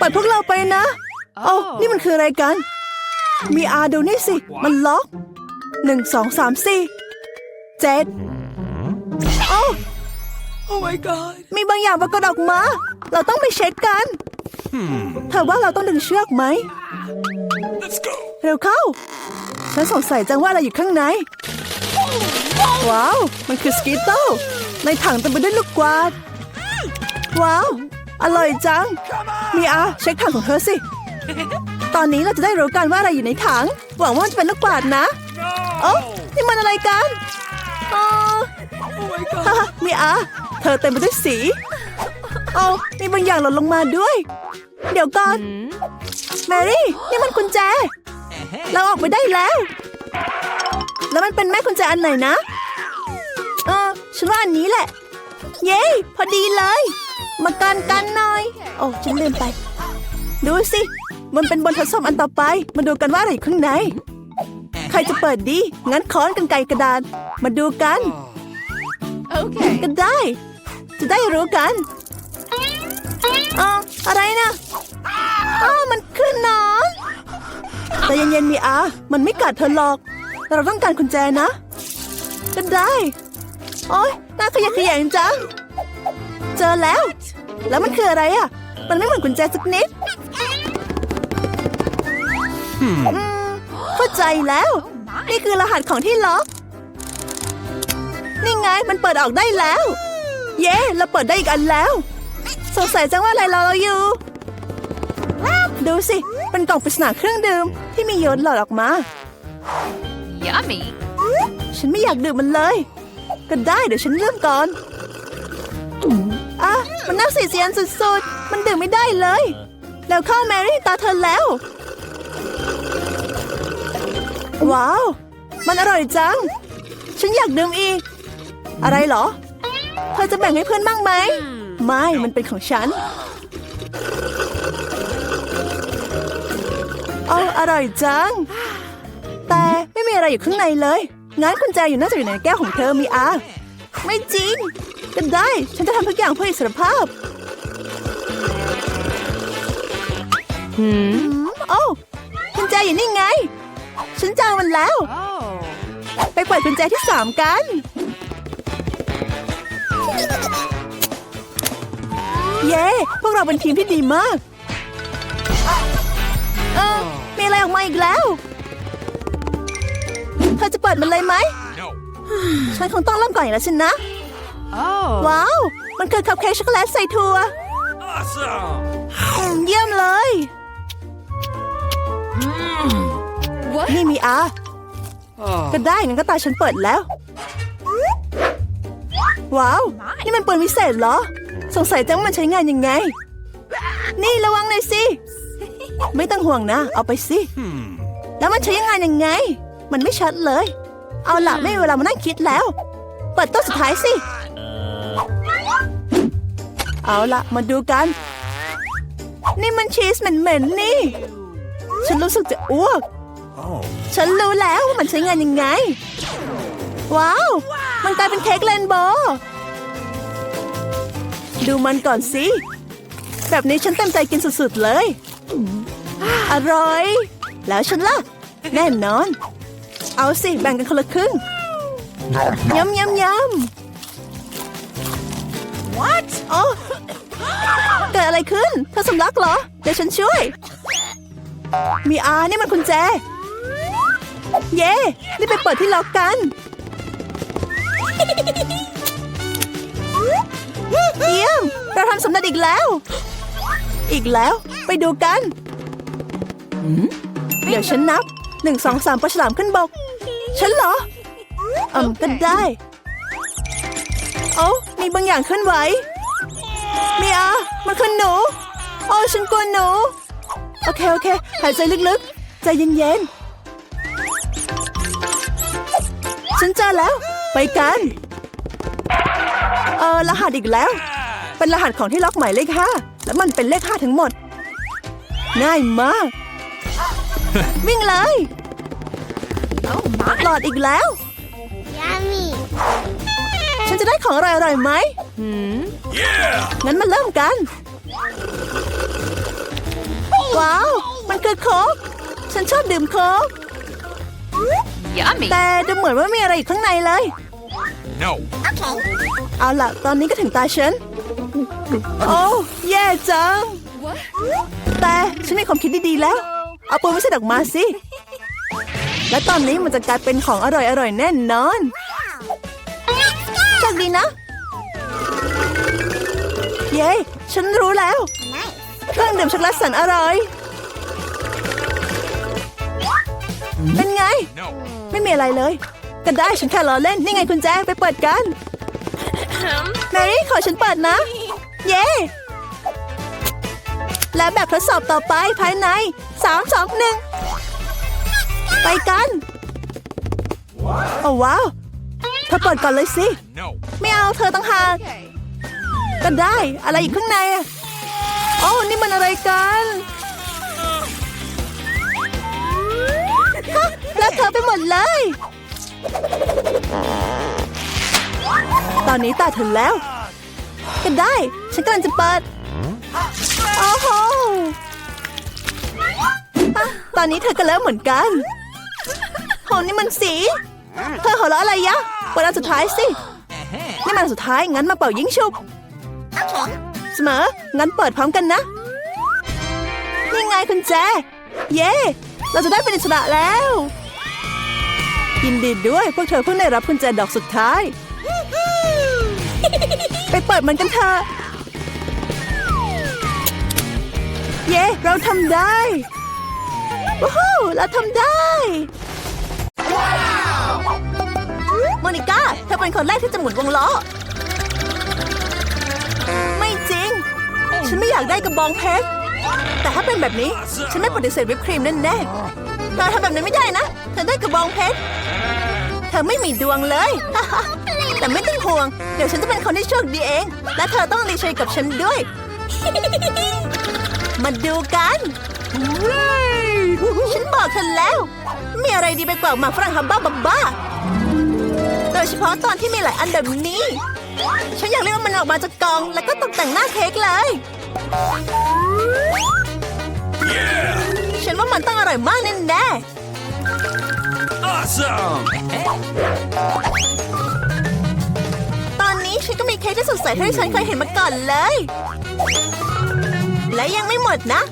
ปล่อยพวกเราไปนะโอ้นี่มันคืออะไรกัน มีอาดูนี่สิ มันล็อกหนึ่งสองสามสี่เจ็ดโอ้ Oh my god. มีบางอย่างปรากฏออกมา เราต้องไปเช็คกัน เธอว่าเราต้องดึงเชือกไหม Let's go. เร็วเข้า ฉันสงสัยจังว่าอะไรอยู่ข้างใน ว้าว มันคือสกิตเตลในถังเต็มไปด้วยลูกกวาด ว้าว อร่อยจัง มีอาเช็คถังของเธอสิ ตอนนี้เราจะได้รู้กันว่าอะไรอยู่ในถัง หวังว่ามันจะเป็นลูกกวาดนะ No. เอ้นี่มันอะไรกันอ๋อ Oh my god. ฮ่ามีอาเธอเต็มไปด้วยสีโอ้มีบางอย่างหล่นลงมาด้วย เดี๋ยวก่อน แมรี่ นี่มันกุญแจ เราออกไปได้แล้ว แล้วมันเป็นแม่กุญแจอันไหนนะ เออ ฉันว่าอันนี้แหละ เย้ พอดีเลย มากันกันหน่อย โอ้ฉันลืมไป ดูสิ มันเป็นบนทดสอบอันต่อไป มาดูกันว่าอะไรอยู่ข้างใน ใครจะเปิดดี งั้นค้อนกันไกรกระดาน มาดูกัน Okay. ก็ได้ จะได้รู้กันอ๋ออะไรนะอ๋อมันคือหนอนแต่เย็นๆมีอา มันไม่กัดเธอหรอก แต่เราต้องการกุญแจนะก็ได้ โอ๊ยน่าขยะแขยงจัง เจอแล้ว แล้วมันคืออะไรอะ มันไม่เหมือนกุญแจสักนิดอืมเข้าใจแล้ว นี่คือรหัสของที่ล็อกนี่ไงมันเปิดออกได้แล้ว เย้เราเปิดได้อีกอันแล้ว สงสัยจังว่าอะไรรอเราอยู่ ดูสิเป็นกล่องปริศนาเครื่องดื่มที่มีโยนหลอดออกมา Yummy. ฉันไม่อยากดื่มมันเลย ก็ได้เดี๋ยวฉันเริ่มก่อนอะ มันน่าสีเสียนสุดๆ มันดื่มไม่ได้เลย แล้วเข้าแมรี่ตาเธอแล้ว ว้าว มันอร่อยจัง ฉันอยากดื่มอีก อะไรเหรอ เธอจะแบ่งให้เพื่อนบ้างไหม ไม่ มันเป็นของฉันโอ้อร่อยจัง แต่ไม่มีอะไรอยู่ข้างในเลย งั้นกุญแจอยู่น่าจะอยู่ในแก้วของเธอมีอา ไม่จริง ก็ได้ ฉันจะทำทุกอย่างเพื่ออิสรภาพ Hmm. อืม โอ้กุญแจอยู่นี่ไง ฉันเจอมันแล้ว Oh. ไปเปิดกุญแจที่สามกัน เย้ พวกเราเป็นทีมที่ดีมาก เออ มีอะไรออกมาอีกแล้ว เธอจะเปิดมันเลยไหม No. ฉันคงต้องเริ่มก่อนอย่างแล้วสินะ Oh. ว้าว มันคือคัพเค้กช็อกโกแลตใส่ถั่ว Awesome. อืมเยี่ยมเลย What? นี่มีอา Oh. ก็ได้งั้นก็ตาฉันเปิดแล้ว ว้าว นี่มันปืนวิเศษเหรอ สงสัยจังว่ามันใช้งานยังไง นี่ระวังหน่อยสิ ไม่ต้องห่วงนะ เอาไปสิ Hmm. แล้วมันใช้งานยังไง มันไม่ชัดเลย เอาล่ะไม่มีเวลามานั่งคิดแล้ว เปิดตัวสุดท้ายสิ เอาละมาดูกัน นี่มันชีสเหม็นๆนี่ ฉันรู้สึกจะอ้วก ฉันรู้แล้วว่ามันใช้งานยังไง ว้าว มันกลายเป็นเค้กเรนโบว์ดูมันก่อนสิ แบบนี้ฉันเต็มใจกินสุดๆเลย อร่อย แล้วฉันล่ะ แน่นอน เอาสิ แบ่งกันคนละครึ่งยำยำยำ What โอ้เกิดอะไรขึ้น เธอสำลักเหรอ เดี๋ยวฉันช่วย มีอานี่มันกุญแจ เย้รีบไปเปิดที่ล็อกกัน เยี่ยม เราทำสำเร็จอีกแล้ว อีกแล้ว ไปดูกัน เดี๋ยวฉันนับหนึ่งสองสามปลาฉลามขึ้นบก ฉันเหรออืมก็ได้ โอ้ มีบางอย่างเคลื่อนไหวมีอามันคือหนู โอ้ฉันกลัวหนู โอเค โอเค หายใจลึกๆ ใจเย็นๆ ฉันเจอแล้ว ไปกัน เออรหัสอีกแล้ว เป็นรหัสของที่ล็อกหมายเลขห้าแล้วมันเป็นเลขห้าทั้งหมด ง่ายมาก วิ่งเลย Oh my. หลอดอีกแล้ว Yummy. ฉันจะได้ของอร่อยๆไหม Hmm. Yeah. งั้นมาเริ่มกัน ว้าว มันคือโค้กฉันชอบดื่มโค้ก Yummy. แต่ดูเหมือนว่ามีอะไรอยู่ข้างในเลย No. เอาล่ะ ตอนนี้ก็ถึงตาฉัน โอ้แย่จัง What? แต่ฉันมีความคิดดี ๆ แล้ว เอาปืนวิเศษออกมาสิ และตอนนี้มันจะกลายเป็นของอร่อยๆ แน่นอน โชคดีนะ เย้ ฉันรู้แล้ว เครื่องดื่มช็อกโกแลตแสนอร่อย เป็นไง No. ไม่มีอะไรเลย ก็ได้ฉันแค่ล้อเล่น นี่ไงคุณแจไปเปิดกัน แมรี่ขอฉันเปิดนะ เย้ และแบบทดสอบต่อไปภายใน3 2 1ไปกัน โอ้ว้าวเธอเปิดก่อนเลยสิ ไม่เอาเธอตั้งหากก็ได้อะไรอยู่ข้างในอะโอ้นี่มันอะไรกันแล้วเธอไปหมดเลย ตอนนี้ตาเธอแล้ว ก็ได้ ฉันกำลังจะเปิด โอ้โหอะตอนนี้เธอก็แล้วเหมือนกันโหนี่มันสี เธอหัวเราะอะไรยะ เปิดอันสุดท้ายสินี่มันอันสุดท้ายงั้นมาเป่ายิงชุบเสมอ งั้นเปิดพร้อมกันนะนี่ไงคุณแจ เย้เราจะได้เป็นอิสระแล้ว ยินดีด้วยพวกเธอเพิ่งได้รับกุญแจดอกสุดท้าย ไปเปิดมันกันเถอะเย้เราทำได้ว้าวเราทำได้ โมนิก้า เธอเป็นคนแรกที่จะหมุนวงล้อ ไม่จริง ฉันไม่อยากได้กระบองเพชร แต่ถ้าเป็นแบบนี้ ฉันไม่ปฏิเสธวิปครีมแน่ๆเธอทำแบบนั้นไม่ได้นะ เธอได้กระบองเพชร เธอไม่มีดวงเลย แต่ไม่ต้องห่วง เดี๋ยวฉันจะเป็นคนที่โชคดีเอง และเธอต้องดีใจกับฉันด้วย มาดูกันฉันบอกเธอแล้ว มีอะไรดีไปกว่าหมากฝรั่งฮับบ้าบับบ้าโด ยเฉพาะตอนที่มีหลายอันแบบนี้ ฉันอยากเรียกว่ามันออกมาจากกล่อง แล้วก็ตกแต่งหน้าเค้กเลยฉันว่ามันต้องอร่อยมากแน่ Awesome. ๆตอนนี้ฉันก็มีเค้กที่สดใสเท่าที่ฉันเคยเห็นมาก่อนเลย และยังไม่หมดนะ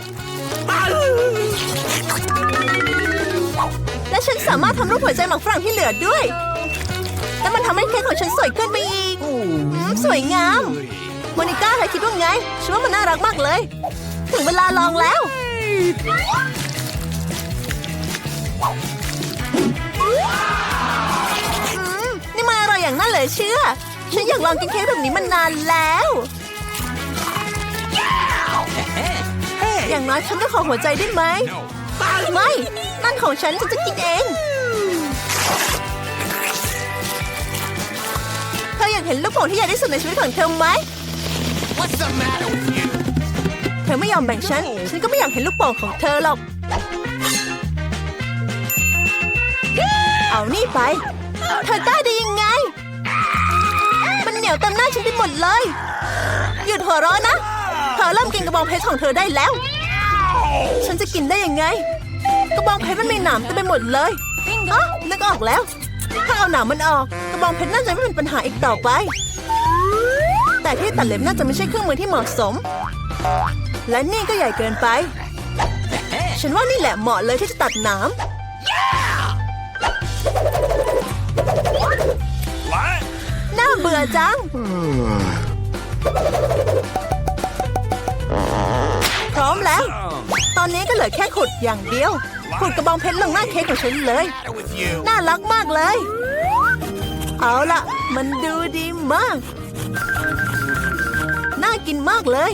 และฉันสามารถทำรูปหัวใจหมักฝรั่งที่เหลือด้วย และมันทำให้เค้กของฉันสวยขึ้นไปอีกอืมสวยงามโมนิก้าเธอคิดว่าไง ฉันว่ามันน่ารักมากเลย ถึงเวลาลองแล้วอืมนี่มันอร่อยอย่างน่าเหลือเชื่อ ฉันอยากลองกินเค้กแบบนี้มานานแล้ว อย่างน้อยฉันก็ขอหัวใจได้ไหม No. ไม่ นั่นของฉันฉันจะกินเอง เห็นลูกโป่งที่ใหญ่ที่สุดในชีวิตของเธอไหม What's the matter with you? เธอไม่ยอมแบ่งฉัน ฉันก็ไม่อยากเห็นลูกโป่งของเธอหรอก เอานี่ไป เธอกล้าได้ยังไง มันเหนียวเต็มหน้าฉันไปหมดเลย หยุดหัวเราะนะ เธอเริ่มกินกระบองเพชรของเธอได้แล้ว ฉันจะกินได้ยังไง กระบองเพชรมันมีหนามเต็มไปหมดเลยฮะนึกออกแล้ว ถ้าเอาหนามมันออก กระบองเพชรน่าจะไม่เป็นปัญหาอีกต่อไป แต่ที่ตัดเล็บน่าจะไม่ใช่เครื่องมือที่เหมาะสม และนี่ก็ใหญ่เกินไป ฉันว่านี่แหละเหมาะเลยที่จะตัดหนาม What? น่าเบื่อจัง พร้อมแล้ว ตอนนี้ก็เหลือแค่ขุดอย่างเดียว ขุดกระบองเพชรลงหน้าเค้กของฉันเลย matter with you? น่ารักมากเลย เอาล่ะ มันดูดีมาก น่ากินมากเลย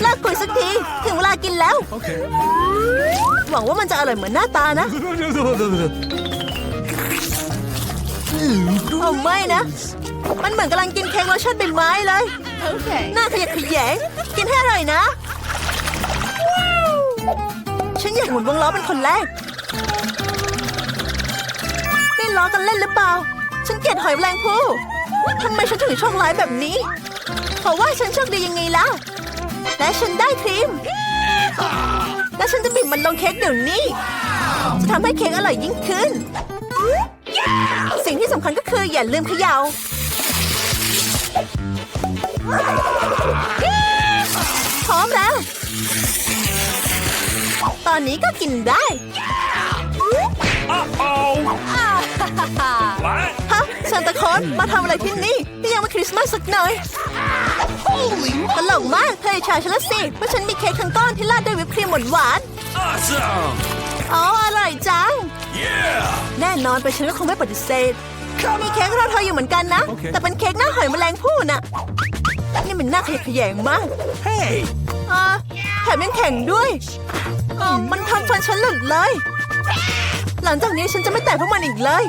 เลิกคุยสักที ถึงเวลากินแล้ว Okay. หวังว่ามันจะอร่อยเหมือนหน้าตานะโอ้ไม่นะ มันเหมือนกำลังกินเค้กรสชาติใบไม้เลย Okay. หน้าขยะแขยงกินให้อร่อยนะ ฉันอยากหมุนวงล้อเป็นคนแรกนี่ล้อกันเล่นหรือเปล่า ฉันเกลียดหอยแมลงภู่ทำไมฉันถึงโชคร้ายแบบนี้เพราะว่าฉันโชคดียังไงล่ะและฉันได้ครีมและฉันจะบีบมันลงเค้กเดี๋ยวนี้ จะทำให้เค้กอร่อยยิ่งขึ้น สิ่งที่สำคัญก็คืออย่าลืมเขย่าพร้อมแล้ว ตอนนี้ก็กินได้ Uh-oh. what? ฮะซานตาคลอนมาทำอะไรที่นี่นี่ยังไม่คริสต์มาสสักหน่อย Holy ตลกมากเธออิจฉาฉันละสิเพราะฉันมีเค้กทั้งก้อนที่ราดด้วยวิปครีมหวาน awesome. ๆอ๋ออร่อยจัง Yeah. แน่นอนไปฉันก็คงไม่ปฏิเสธมีเค้กรอเธออยู่เหมือนกันนะโอเคแต่เป็นเค้กหน้าหอยแมลงภู่น่ะ นี่มันน่าขยะแขยงมาก Hey. อ่า แถมยังแข็งด้วย มันทำฟันฉันหลุดเลย หลังจากนี้ฉันจะไม่แตะพวกมันอีกเลย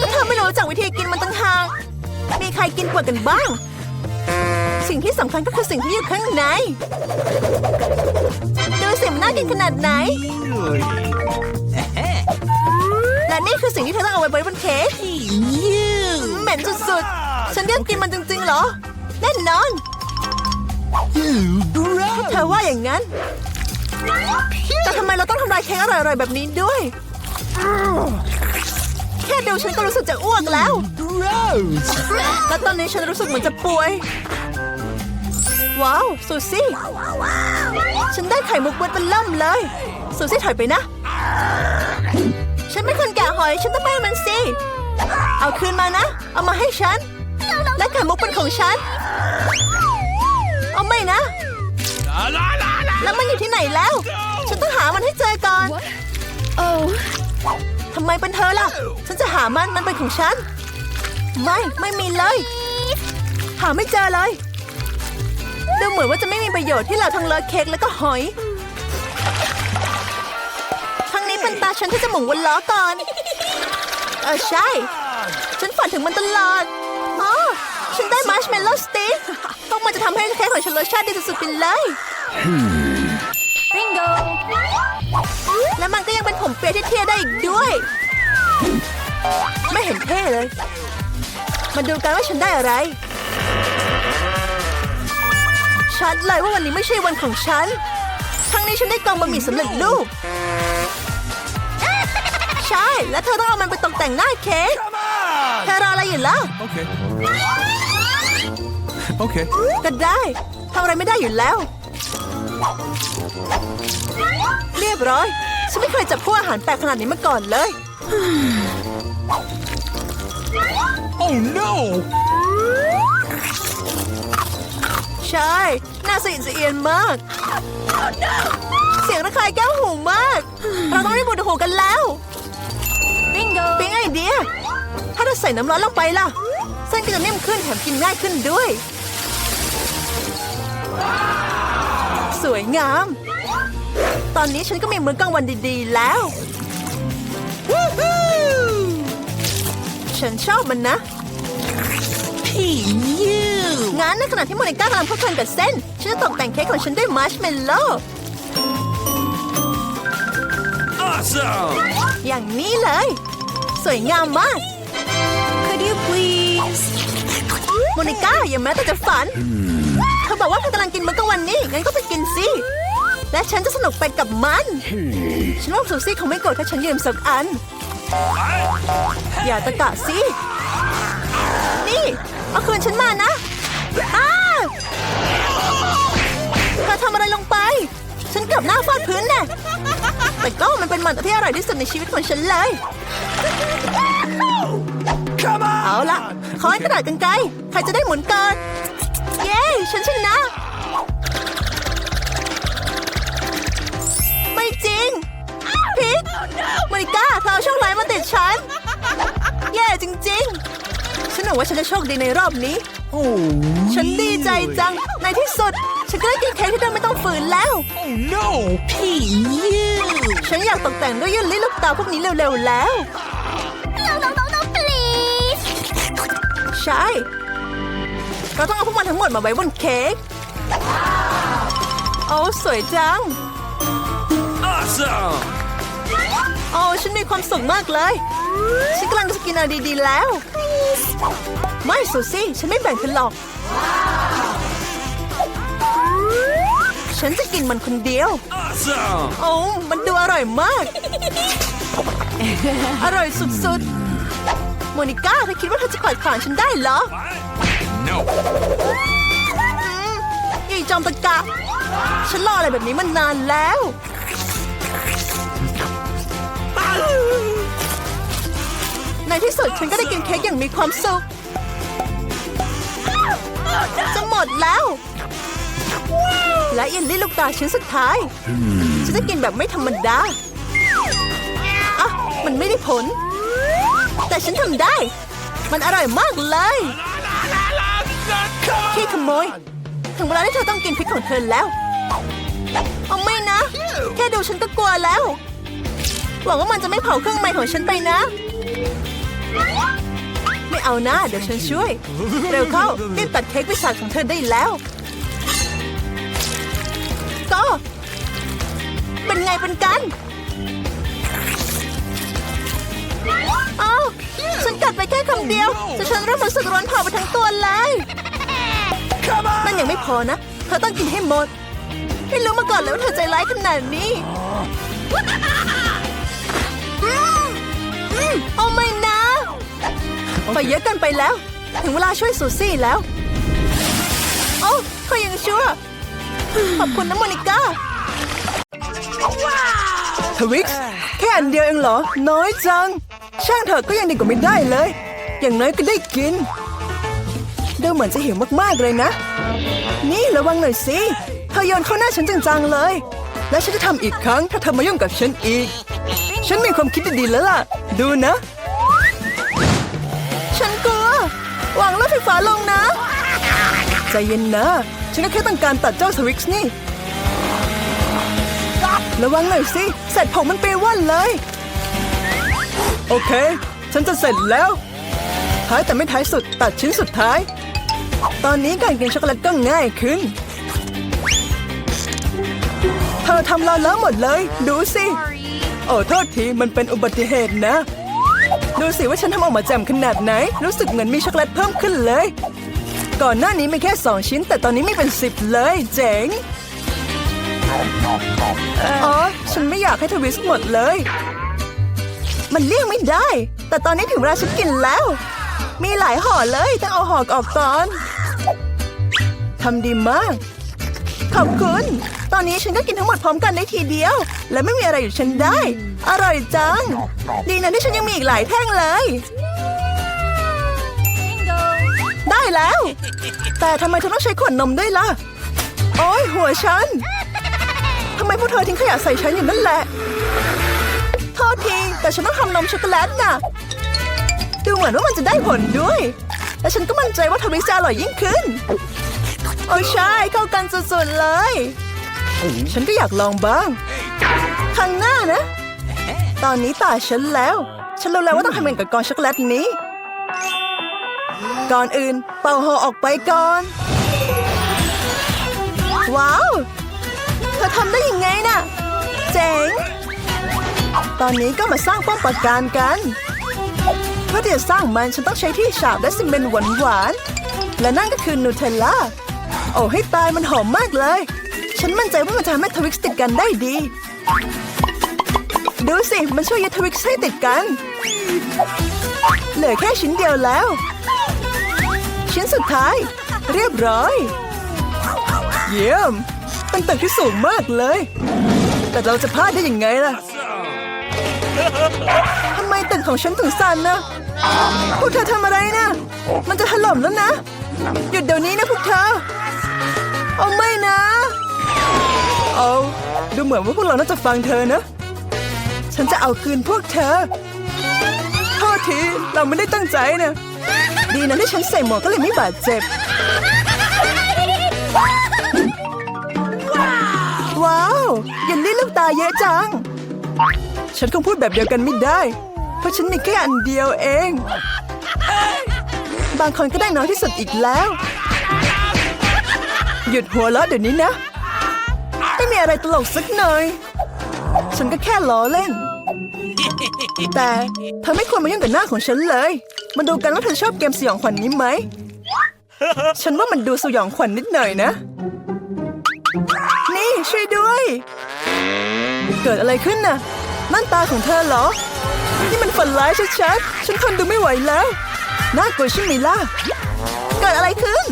ก็เธอไม่รู้จักวิธีกินมันตั้งหากมีใครกินกว่ากันบ้าง สิ่งที่สำคัญก็คือสิ่งที่อยู่ข้างใน ดูสิมันน่ากินขนาดไหน และนี่คือสิ่งที่เธอต้องเอาไว้บนเค้กเหม็นสุดๆ ฉันเรียกกินมันจริงๆเหรอ แน่นอน เธอว่าอย่างนั้น แต่ทำไมเราต้องทำลายเค้กอร่อยๆแบบนี้ด้วย แค่ดูฉันก็รู้สึกจะอ้วกแล้ว และตอนนี้ฉันรู้สึกเหมือนจะป่วย ว้าว ซูซี่ ฉันได้ไข่มุกเบิดเป็นล่ำเลย ซูซี่ถอยไปนะ ฉันไม่คนแกะหอย ฉันต้องไปมันสิ เอาคืนมานะ เอามาให้ฉัน และไข่มุกเป็นของฉัน แล้วมันอยู่ที่ไหนแล้ว ฉันต้องหามันให้เจอก่อน Oh. ทำไมเป็นเธอล่ะ ฉันจะหามันมันเป็นของฉัน ไม่ไม่มีเลย หาไม่เจอเลยดูเหมือนว่าจะไม่มีประโยชน์ที่เราทั้งเลอะเค้กแล้วก็หอยครั้งนี้เป็นตาฉันที่จะหมุนวนล้อก่อน เออใช่ ฉันฝันถึงมันตลอดอ๋อฉันได้มาร์ชเมลโล่สติ๊กต้องมันจะทำให้เค้กของฉันรสชาติดีสุดๆไปเลย Bingo. และมันก็ยังเป็นผมเปียที่เท่ได้อีกด้วย ไม่เห็นเท่เลย มาดูกันว่าฉันได้อะไร ชัดเลยว่าวันนี้ไม่ใช่วันของฉันครั้งนี้ฉันได้กล่องบะหมี่สำเร็จรูป ใช่ และเธอต้องเอามันไปตกแต่งหน้าเค้ก Come on. เธอรออะไรอยู่ล่ะ Okay. Okay. ก็ได้ทำอะไรไม่ได้อยู่แล้ว เรียบร้อย ฉันไม่เคยจับพวกอาหารแปลกขนาดนี้มาก่อนเลย Oh no. ใช่ น่าสะอิดสะเอียนมาก เสียงระคายแก้วหูมาก เราต้องรีบบูดหูกันแล้ว Bingo. ปิ๊งไอเดีย ถ้าเราใส่น้ำร้อนลงไปล่ะเส้นก็จะนิ่มขึ้นแถมกินง่ายขึ้นด้วย สวยงาม ตอนนี้ฉันก็มีมื้อกลางวันดีๆแล้ววู้ฮู้ฉันชอบมันนะงั้นในขณะที่โมนิก้ากำลังเพลิดเพลินกับเส้น ฉันจะตกแต่งเค้กของฉันด้วยมาร์ชเมลโล่ Awesome. อย่างนี้เลย สวยงามมาก Could you please โมนิก้าอย่าแม้แต่จะฝัน เธอบอกว่าเธอกำลังกินมื้อกลางวันนี้งั้นก็ไปกินสิ และฉันจะสนุกไปกับมัน ฉันว่าซูซี่คงไม่โกรธถ้าฉันยืมสักอัน อย่าตะกะสิ นี่ เอาคืนฉันมานะอ้าเธอทำอะไรลงไป ฉันเกือบหน้าฟาดพื้นแน่แต่ก็มันเป็นมันที่อร่อยที่สุดในชีวิตของฉันเลย Come on. เอาละขอให้กระดาษกันไกลใครจะได้หมุนก่อน เย้ ฉันชนะ ไม่จริงพิกมาริก้าเธอเอาโชคร้ายมาติดฉัน แย่จริง ๆ ฉันหวังว่าฉันจะโชคดีในรอบนี้ Oh. ฉันดีใจจัง ในที่สุด ฉันก็ได้กินเค้กที่เดิมไม่ต้องฝืนแล้ว Oh no. ฉันอยากตกแต่งด้วยเยลลี่ลูกตาพวกนี้เร็วๆแล้ว No, no, no, no, please. ใช่ เราต้องเอาพวกมันทั้งหมดมาไว้บนเค้กโอ้สวยจัง Awesome. โอ้ฉันมีความสุขมากเลย ฉันกำลังจะกินอะไรดีๆแล้ว ไม่ซูซี่ ฉันไม่แบ่งเธอหรอก ฉันจะกินมันคนเดียว Awesome! โอ้มันดูอร่อยมาก อร่อยสุดๆ โมนิก้าเธอคิดว่าเธอจะขวาดขวางฉันได้เหรอ No! ยายจอมตะกะ ฉันรออะไรแบบนี้มานานแล้ว ในที่สุดฉันก็ได้กินเค้กอย่างมีความสุข จะหมดแล้ว และเยลลี่ลูกตาชิ้นสุดท้าย ฉันจะกินแบบไม่ธรรมดาอะมันไม่ได้ผล แต่ฉันทำได้ มันอร่อยมากเลย ขี้ขโมย ถึงเวลาที่เธอต้องกินพริกของเธอแล้วเอาไม่นะ แค่ดูฉันก็กลัวแล้ว หวังว่ามันจะไม่เผาเครื่องในของฉันไปนะ ไม่เอานะเดี๋ยวฉันช่วย เร็วเข้ารีบตัดเค้กวิสาขของเธอได้แล้ว ก็ เป็นไงเป็นกันอ้าวฉันกัดไปแค่คำเดียวแต่ฉันเริ่มรู้สึกร้อนเผาไปทั้งตัวเลย Come on! นั่นยังไม่พอนะ เธอต้องกินให้หมด ไม่รู้มาก่อนเลยว่าเธอใจร้ายขนาดนี้อืมอืมโอ้ไม่นะ ไปเยอะเกันไปแล้ว ถึงเวลาช่วยซูซี่แล้ว โอ้เขายังชั่วขอบคุณนะโมนิก้าทวิกซ์แค่อันเดียวเองเหรอ น้อยจัง ช่างเถอะก็ยังดีกว่าไม่ได้เลย อย่างน้อยก็ได้กิน ดูเหมือนจะหิวมากๆเลยนะ นี่ระวังหน่อยสิเธอโยนเข้าหน้าฉันจังๆเลย และฉันจะทำอีกครั้งถ้าเธอมายุ่งกับฉันอีก ฉันมีความคิดดีๆแล้วล่ะ ดูนะ ฉันกลัววางรถไฟฟ้าลงนะ ใจเย็นนะ ฉันก็แค่ต้องการตัดเจ้าสวิกซ์นี่ ระวังหน่อยสิเสร็จผมมันไปว่อนเลย โอเค ฉันจะเสร็จแล้ว ท้ายแต่ไม่ท้ายสุดตัดชิ้นสุดท้าย ตอนนี้การกินช็อกโกแลตก็ง่ายขึ้น เธอทำเราเลอะหมดเลย ดูสิ โอ้โทษทีมันเป็นอุบัติเหตุนะ ดูสิว่าฉันทำออกมาแจ่มขนาดไหน รู้สึกเหมือนมีช็อกโกแลตเพิ่มขึ้นเลย ก่อนหน้านี้มีแค่สองชิ้น แต่ตอนนี้มีเป็นสิบเลย เจ๋งอ๋อฉันไม่อยากให้ทวิสหมดเลย มันเลี่ยงไม่ได้ แต่ตอนนี้ถึงเวลาฉันกินแล้ว มีหลายห่อเลย ต้องเอาห่อออกก่อนทำดีมาก ขอบคุณ ตอนนี้ฉันก็กินทั้งหมดพร้อมกันได้ทีเดียว และไม่มีอะไรอยู่ฉันได้ อร่อยจัง ดีนะที่ฉันยังมีอีกหลายแท่งเลย ได้แล้ว แต่ทำไมเธอต้องใช้ขวดนมด้วยล่ะ โอ้ยหัวฉันทำไมพวกเธอทิ้งขยะใส่ฉันอยู่นั่นแหละ โทษที แต่ฉันต้องทำนมช็อกโกแลตน่ะ เหมือนว่ามันจะได้ผลด้วย และฉันก็มั่นใจว่าทวิกจะอร่อยยิ่งขึ้น โอ้ใช่ เข้ากันสุดๆเลย ฉันก็อยากลองบ้าง ครั้งหน้านะ ตอนนี้ตาฉันแล้ว ฉันรู้แล้วว่าต้องทำยังไงกับกองช็อกโกแลตนี้ ก่อนอื่น เป่าหอออกไปก่อน ว้าว เธอทำได้ยังไงน่ะ เจ๋ง ตอนนี้ก็มาสร้างป้อมปราการกัน พื่อที่จะสร้างมันฉันต้องใช้ที่ฉาบและซีเมนต์หวานๆ และนั่นก็คือนูเทลล่า โอ้ให้ตายมันหอมมากเลย ฉันมั่นใจว่ามันจะทำให้ทวิกซ์ติดกันได้ดี ดูสิ มันช่วยยึดทวิกซ์ให้ติดกัน เหลือแค่ชิ้นเดียวแล้ว ชิ้นสุดท้าย เรียบร้อย เยี่ยม เป็นตึกที่สูงมากเลย แต่เราจะพลาดได้ยังไงล่ะ ทำไมตึกของฉันถึงสั่นนะพวกเธอทำอะไรนะมันจะถล่มแล้วนะ หยุดเดี๋ยวนี้นะพวกเธอ เอาไม่นะ เอาดูเหมือนว่าพวกเราน่าจะฟังเธอนะ ฉันจะเอาคืนพวกเธอโทษทีเราไม่ได้ตั้งใจนะดีนะที่ฉันใส่หมวกก็เลยไม่บาดเจ็บ ว้าวเยันลี่ลูกตาเยอะจัง ฉันคงพูดแบบเดียวกันไม่ได้ เพราะฉันมีแค่อันเดียวเอง บางคนก็ได้น้อยที่สุดอีกแล้ว หยุดหัวเราะเดี๋ยวนี้นะ ไม่มีอะไรตลกสักหน่อย ฉันก็แค่ล้อเล่น แต่เธอไม่ควรมายุ่งกับหน้าของฉันเลย มาดูกันว่าเธอชอบเกมสยองขวัญนนี้ไหม ฉันว่ามันดูสยองขวัญนนิดหน่อยนะ นี่ช่วยด้วย เกิดอะไรขึ้นน่ะ นั่นตาของเธอเหรอ นี่มันฝันร้ายชัดๆ ฉันทนดูไม่ไหวแล้ว น่ากลัวใช่ไหมล่ะ เกิดอะไรขึ้น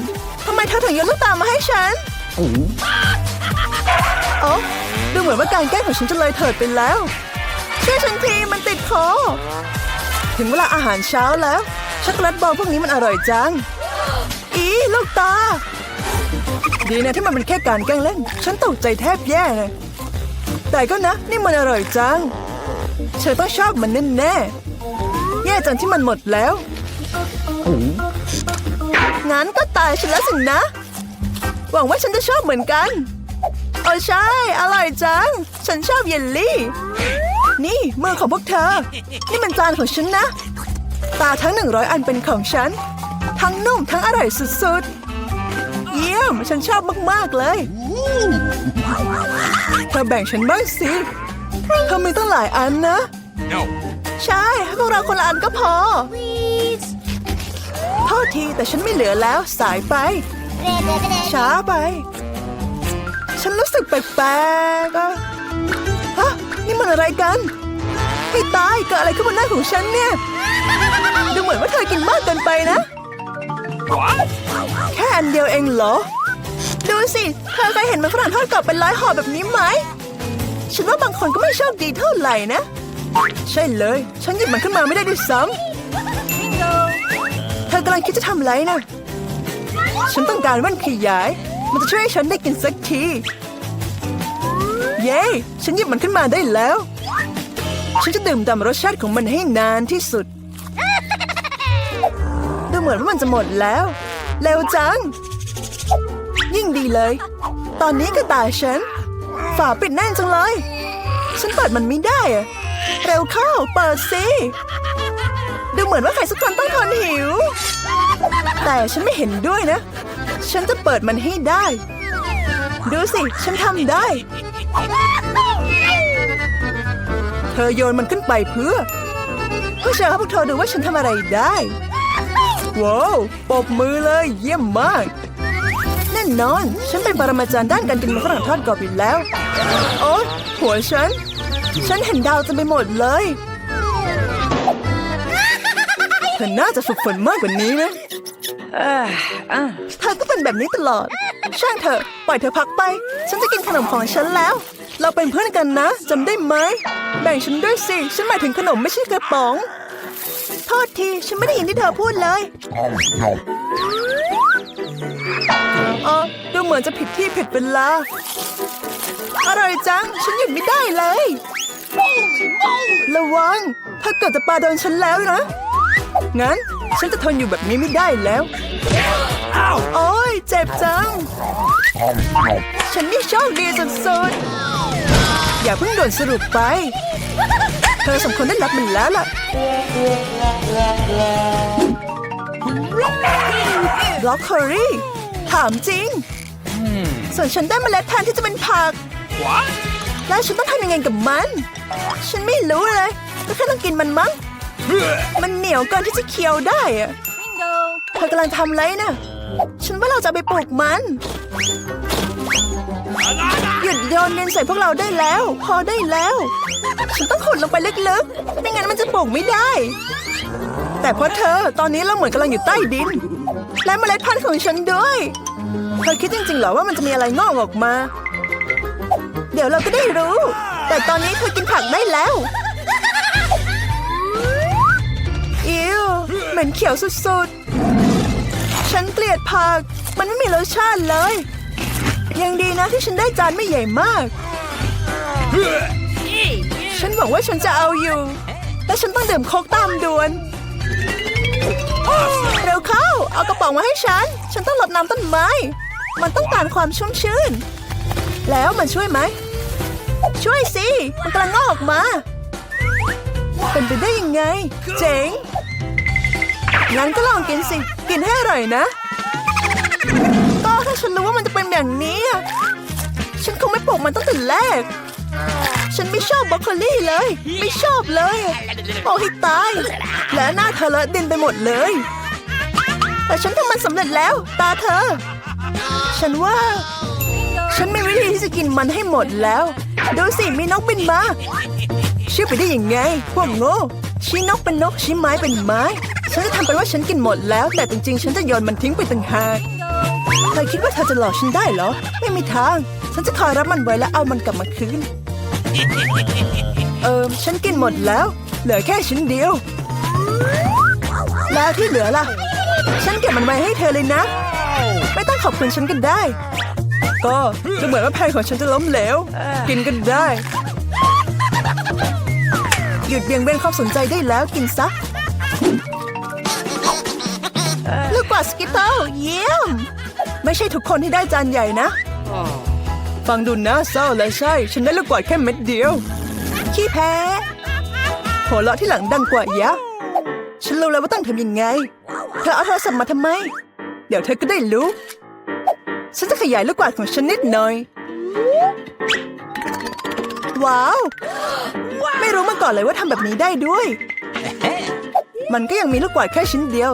ทำไมเธอถึงโยนลูกตามาให้ฉันโอ้ดูเหมือนว่าการแกล้งของฉันจะเลยเถิดไปแล้วช่วยฉันทีมันติดคอ ถึงเวลาอาหารเช้าแล้ว ช็อกโกแลตบอลพวกนี้มันอร่อยจัง อีลูกตา ดีนะที่มันเป็นแค่การแกล้งเล่น ฉันตกใจแทบแย่เลย แต่ก็นะ นี่มันอร่อยจัง เธอต้องชอบมันแน่ๆแย่จังที่มันหมดแล้ว งั้นก็ตายฉันแล้วสินะ หวังว่าฉันจะชอบเหมือนกันโอ้ใช่ อร่อยจัง ฉันชอบเยลลี่ นี่มือของพวกเธอ นี่มันจานของฉันนะ ตาทั้งหนึ่งร้อยอันเป็นของฉัน ทั้งนุ่มทั้งอร่อยสุดๆ เยี่ยม ฉันชอบมาก ๆ เลย เธอแบ่งฉันบ้างสิ เธอมีตั้งหลายอันนะ No. ใช่ให้พวกเราคนละอันก็พอ Please. โทษทีแต่ฉันไม่เหลือแล้วสายไป ช้าไป ฉันรู้สึกแปลกๆอะฮะนี่มันอะไรกันให้ตายเกิดอะไรขึ้นบนหน้าของฉันเนี่ย ดูเหมือนว่าเธอกินมากเกินไปนะ What? แค่อันเดียวเองเหรอ ดูสิ เธอเคยเห็นมันฝรั่งทอดกรอบเป็นร้อยห่อแบบนี้ไหม ฉันว่าบางคนก็ไม่โชคดีเท่าไหร่นะ ใช่เลย ฉันหยิบมันขึ้นมาไม่ได้ด้วยซ้ำเธอกำลังคิดจะทำอะไรนะฉันต้องการแว่นขยาย มันจะช่วยให้ฉันได้กินสักที เย้ ฉันหยิบมันขึ้นมาได้แล้ว ฉันจะดื่มด่ำรสชาติของมันให้นานที่สุด ดูเหมือนว่ามันจะหมดแล้ว เร็วจัง ยิ่งดีเลย ตอนนี้ก็ตายฉัน ฝาปิดแน่นจังเลย ฉันเปิดมันไม่ได้อะเร็วเข้า เปิดสิ ดูเหมือนว่าใครสักคนต้องทนหิว แต่ฉันไม่เห็นด้วยนะ ฉันจะเปิดมันให้ได้ ดูสิ ฉันทำได้ เธอโยนมันขึ้นไปเพื่อเพื่อโชว์ให้พวกเธอดูว่าฉันทำอะไรได้ ว้าว ปบมือเลย เยี่ยมมาก น่นอน ฉันเป็นปรมาจารย์ด้านการกินมันฝรั่งทอดกรอบอยู่แล้ว โอ๊ยหัวฉัน ฉันเห็นดาวเต็มไปหมดเลยเธอน่าจะฝึกฝนมากกว่านี้นะเธอก็เป็นแบบนี้ตลอด ช่างเถอะ ปล่อยเธอพักไป ฉันจะกินขนมของฉันแล้ว เราเป็นเพื่อนกันนะจำได้ไหม แบ่งฉันด้วยสิ ฉันหมายถึงขนมไม่ใช่กระป๋อง โทษที ฉันไม่ได้ยินที่เธอพูดเลย อ๋อดูเหมือนจะผิดที่ผิดเวลา อร่อยจัง ฉันหยุดไม่ได้เลย ระวัง ถ้าเกิดจะปาโดนฉันแล้วนะ งั้น ฉันจะทนอยู่แบบนี้ไม่ได้แล้วโอ้ยเจ็บจัง ฉันนี่โชคดีสุดๆ อย่าเพิ่งด่วนสรุปไป เธอสมควรได้รับมันแล้วล่ะบล็อกโคลี่ ถามจริง ส่วนฉันได้เมล็ดพันธุ์ที่จะเป็นผัก What? แล้วฉันต้องทำยังไงกับมัน ฉันไม่รู้เลย ก็แค่ต้องกินมันมั้ง มันเหนียวเกินที่จะเคี้ยวได้อะ Bingo. เธอกำลังทำอะไรนะฉันว่าเราจะไปปลูกมัน หยุดโยนเงินใส่พวกเราได้แล้ว พอได้แล้ว ฉันต้องขุดลงไปลึกๆ ไม่งั้นมันจะปลูกไม่ได้ แต่เพราะเธอตอนนี้เราเหมือนกำลังอยู่ใต้ดิน และเมล็ดพันธุ์ของฉันด้วย เธอคิดจริงๆเหรอว่ามันจะมีอะไรงอกออกมา เดี๋ยวเราก็ได้รู้ แต่ตอนนี้เธอกินผักได้แล้ว อิวเหม็นเขียวสุดๆ ฉันเกลียดผัก มันไม่มีรสชาติเลย ยังดีนะที่ฉันได้จานไม่ใหญ่มาก ฉันหวังว่าฉันจะเอาอยู่ และฉันต้องดื่มโคกตามด่วนเร็วเข้า เอากระป๋องมาให้ฉัน ฉันต้องรดน้ำต้นไม้ มันต้องการความชุ่มชื่นแล้วมันช่วยไหม ช่วยสิ มันกำลังงอกออกมา เป็นไปได้ยังไง เจ๋ง งั้นก็ลองกินสิ กินให้อร่อยนะ ก็ถ้าฉันรู้ว่ามันจะเป็นแบบนี้ ฉันคงไม่ปลูกมันตั้งแต่แรก ฉันไม่ชอบบรอกโคลี่เลย ไม่ชอบเลย โอ้ให้ตาย และหน้าเธอเลอะดินไปหมดเลย แต่ฉันทำมันสำเร็จแล้ว ตาเธอ ฉันว่า ฉันมีวิธีที่จะกินมันให้หมดแล้ว ดูสิมีนกบินมาเชื่อไปได้ยังไง พวกโง่ชี้นกเป็นนกชี้ไม้เป็นไม้ ฉันจะทำเป็นว่าฉันกินหมดแล้ว แต่จริงๆ ฉันจะโยนมันทิ้งไปต่างหากเธอคิดว่าเธอจะหลอกฉันได้เหรอ ไม่มีทาง ฉันจะคอยรับมันไว้แล้วเอามันกลับมาคืน เออฉันกินหมดแล้ว เหลือแค่ชิ้นเดียว แล้วที่เหลือล่ะ ฉันเก็บมันไว้ให้เธอเลยนะ ไม่ต้องขอบคุณฉันก็ได้ ก็จะเหมือนว่าแผนของฉันจะล้มเหลว กินกันได้ หยุดเบี่ยงเบนความสนใจได้แล้วกินซะลูกกวาดสกิตเติลเยี่ยม ไม่ใช่ทุกคนที่ได้จานใหญ่นะ ฟังดูน่าเศร้าเลยใช่ ฉันได้ลูกกวาดแค่เม็ดเดียว ขี้แพ้หัวเราะที่หลังดังกว่ายะฉันรู้แล้วว่าต้องทำยังไงเธอเอาโทรศัพท์มาทำไม เดี๋ยวเธอก็ได้รู้ ฉันจะขยายลูกกวาดของฉันนิดหน่อย ว้าว ไม่รู้มาก่อนเลยว่าทำแบบนี้ได้ด้วย มันก็ยังมีลูกกวาดแค่ชิ้นเดียว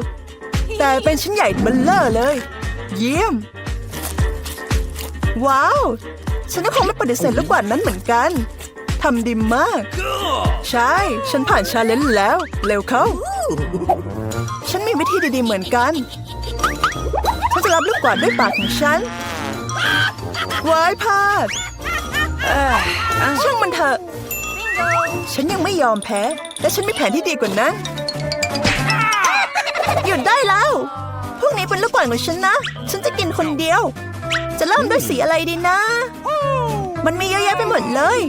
แต่เป็นชิ้นใหญ่เบลเลอร์เลย เยี่ยม ว้าว ฉันก็คงไม่ปฏิเสธลูกกวาดนั้นเหมือนกันทำดีมาก ใช่ ฉันผ่านชาเลนจ์แล้ว เร็วเข้า ฉันมีวิธีดีๆเหมือนกัน รับลูกกวาดด้วยปากของฉันวายพลาดช่างมันเถอะ ฉันยังไม่ยอมแพ้ และฉันมีแผนที่ดีกว่านั้น หยุดได้แล้วพรุ่งนี้เป็นลูกกวาดของฉันนะ ฉันจะกินคนเดียว จะเริ่มด้วยสีอะไรดีนะ มันมีเยอะแยะไปหมดเลย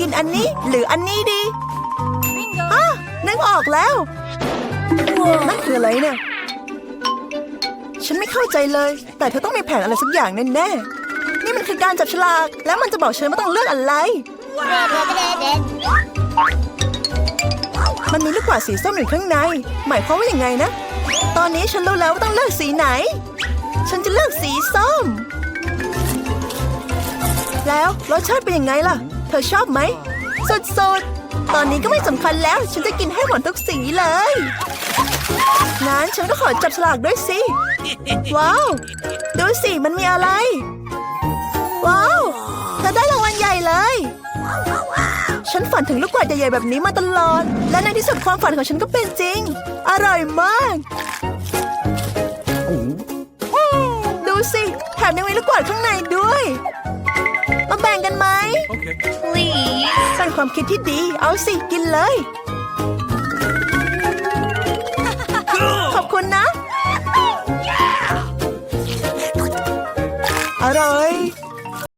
กินอันนี้หรืออันนี้ดีฮะนึกออกแล้วนั่นคืออะไรเนี่ย ฉันไม่เข้าใจเลย แต่เธอต้องมีแผนอะไรสักอย่างแน่ๆ นี่มันคือการจับฉลาก แล้วมันจะบอกฉันว่าต้องเลือกอะไร มันมีลูกกวาดสีส้มอยู่ข้างใน หมายความว่าอย่างไงนะ ตอนนี้ฉันรู้แล้วว่าต้องเลือกสีไหน ฉันจะเลือกสีส้ม แล้วรสชาติเป็นยังไงล่ะ เธอชอบไหมสุดๆ ตอนนี้ก็ไม่สำคัญแล้ว ฉันจะกินให้หมดทุกสีเลย งั้นฉันก็ขอจับฉลากด้วยสิ ว้าว ดูสิมันมีอะไร ว้าวเธอได้รางวัลใหญ่เลย ฉันฝันถึงลูกกวาดใหญ่ๆแบบนี้มาตลอด และในที่สุดความฝันของฉันก็เป็นจริง อร่อยมาก ดูสิแถมยังมีลูกกวาดข้างในด้วย มาแบ่งกันไหม Okay. Please. เป็นความคิดที่ดี เอาสิ กินเลย ขอบคุณนะ อร่อย